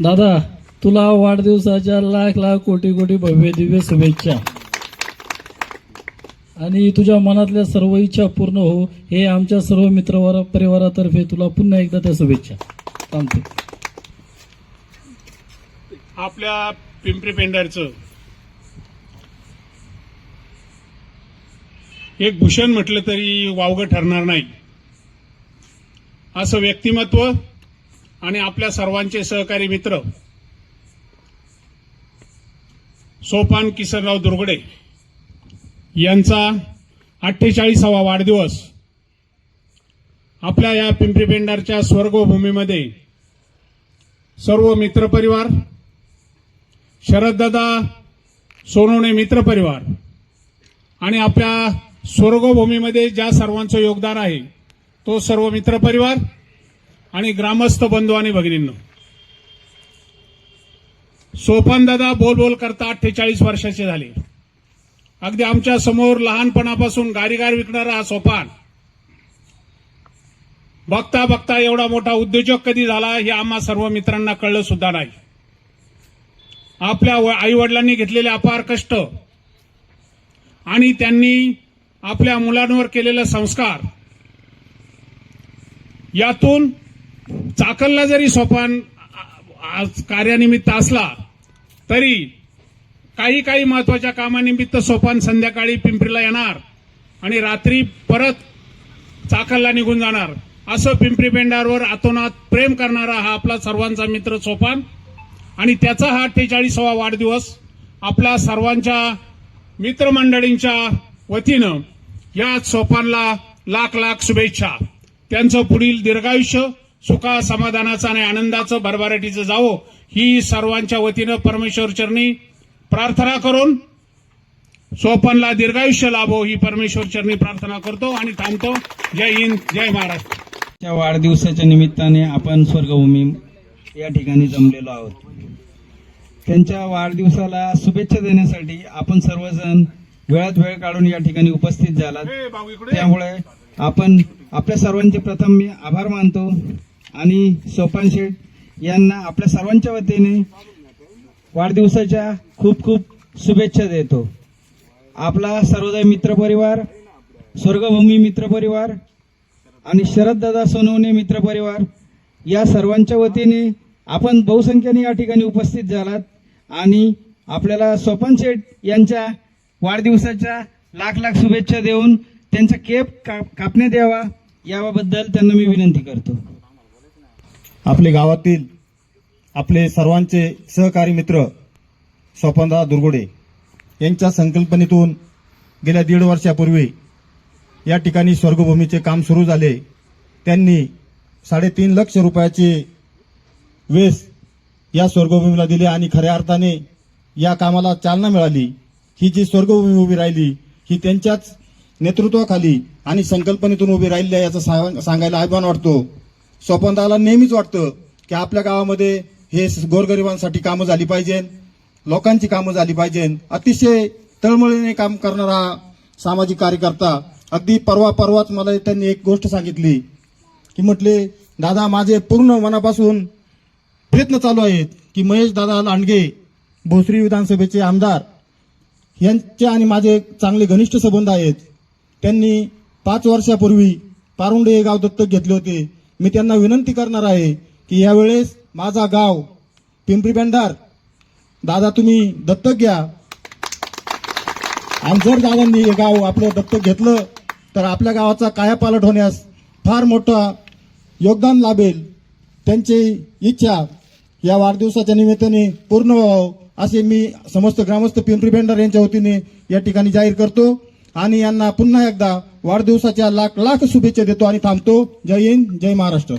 दादा तुला वाढदिवसाच्या लाख लाख कोटी कोटी भव्य दिव्य शुभेच्छा. आणि तुझ्या मनातल्या सर्व इच्छा पूर्ण हो हे आमच्या सर्व मित्र परिवारातर्फे तुला पुन्हा एकदा त्या शुभेच्छा. सांगतो आपल्या पिंपरी पेंढारचं एक भूषण म्हटलं तरी वावगं ठरणार नाही. असं व्यक्तिमत्व आणि आपल्या सर्वांचे सहकारी मित्र सोपान किसनराव दुर्गडे यांचा अठ्ठेचाळीसावा वाढदिवस आपल्या या पिंपरी पेंडारच्या स्वर्गभूमीमध्ये सर्व मित्रपरिवार शरददादा सोनवणे मित्रपरिवार आणि आपल्या स्वर्गभूमीमध्ये ज्या सर्वांचं योगदान आहे तो सर्व मित्रपरिवार आणि ग्रामस्थ बंधू आणि भगिनींनो. सोपानदादा बोल बोल करता अठ्ठेचाळीस वर्षाचे झाले. अगदी आमच्यासमोर लहानपणापासून गारीगार विकणारा हा सोपान. बघता बघता एवढा मोठा उद्योजक कधी झाला हे आम्हा सर्व मित्रांना कळलं सुद्धा नाही. आपल्या आईवडिलांनी घेतलेले अपार कष्ट आणि त्यांनी आपल्या मुलांवर केलेले संस्कार. यातून चाकलला जरी सोपान आज कार्यानिमित्त असला तरी काही काही महत्त्वाच्या कामानिमित्त सोपान संध्याकाळी पिंपरीला येणार आणि रात्री परत चाकलला निघून जाणार. असं पिंपरी पेंडारवर अतोनात प्रेम करणारा हा आपला सर्वांचा मित्र सोपान आणि त्याचा हा अठ्ठेचाळीसावा वाढदिवस आपल्या सर्वांच्या मित्रमंडळींच्या वतीनं या सोपानला लाख लाख शुभेच्छा. त्यांचं पुढील दीर्घायुष्य सुखा समाधानाचं आणि आनंदाचं भरभराटीचं जावो ही सर्वांच्या वतीनं परमेश्वर चरणी प्रार्थना करून सोपनला दीर्घायुष्य लाभो ही परमेश्वर चरणी प्रार्थना करतो आणि थांबतो. जय हिंद जय महाराष्ट्र. वाढदिवसाच्या निमित्ताने आपण स्वर्गभूमी या ठिकाणी जमलेलो आहोत. त्यांच्या वाढदिवसाला शुभेच्छा देण्यासाठी आपण सर्वजण वेळात वेळ काढून या ठिकाणी उपस्थित इकडे. त्यामुळे आपण आपल्या सर्वांचे प्रथम मी आभार मानतो आणि सोपान शेठ यांना आपल्या सर्वांच्या वतीने वाढदिवसाच्या खूप खूप शुभेच्छा देतो. आपला सर्वोदय मित्रपरिवार स्वर्गभूमी मित्रपरिवार आणि शरददादा सोनवणे मित्रपरिवार या सर्वांच्या वतीने आपण बहुसंख्येने या ठिकाणी उपस्थित झालात आणि आपल्याला सोपान शेठ यांच्या वाढदिवसाच्या लाख लाख शुभेच्छा देऊन त्यांचा केप काप कापण्यात यावा याबद्दल त्यांना मी विनंती करतो. आपले गावातील आपले सर्वांचे सहकारी मित्र स्वपनदा दुर्गुडे यांच्या संकल्पनेतून गेल्या दीड वर्षापूर्वी या ठिकाणी स्वर्गभूमीचे काम सुरू झाले. त्यांनी साडेतीन लक्ष रुपयाचे वेस या स्वर्गभूमीला दिले आणि खऱ्या अर्थाने या कामाला चालना मिळाली. ही जी स्वर्गभूमी उभी राहिली ही त्यांच्याच नेतृत्वाखाली आणि संकल्पनेतून उभी राहिली आहे याचं सांगायला अभिमान वाटतो. स्वपनदाला नेहमीच वाटतं की आपल्या गावामध्ये हे गोरगरिबांसाठी कामं झाली पाहिजे लोकांची कामं झाली पाहिजे अतिशय तळमळीने काम करणारा सामाजिक कार्यकर्ता अगदी परवा परवाच मला त्यांनी एक गोष्ट सांगितली की म्हटले दादा माझे पूर्ण मनापासून प्रयत्न चालू आहेत की महेश दादा लांडगे भोसरी विधानसभेचे आमदार यांचे आणि माझे चांगले घनिष्ठ संबंध आहेत. त्यांनी पाच वर्षापूर्वी पारुंडे हे गाव दत्तक घेतले होते. मी त्यांना विनंती करणार आहे की यावेळेस माझा गाव पिंपरी पेंढार. दादा तुम्ही दत्तक घ्या. आणि जर दादांनी हे गाव आपलं दत्तक घेतलं तर आपल्या गावाचा कायापालट होण्यास फार मोठं योगदान लाभेल. त्यांची इच्छा या वाढदिवसाच्या निमित्ताने पूर्ण व्हावं. असे मी समस्त ग्रामस्थ पिंपरी भेंडर यांच्या वतीने या ठिकाणी जाहीर करतो आणि यांना पुन्हा एकदा वाढदिवसाच्या लाख लाख शुभेच्छा देतो आणि थांबतो. जय हिंद जय महाराष्ट्र.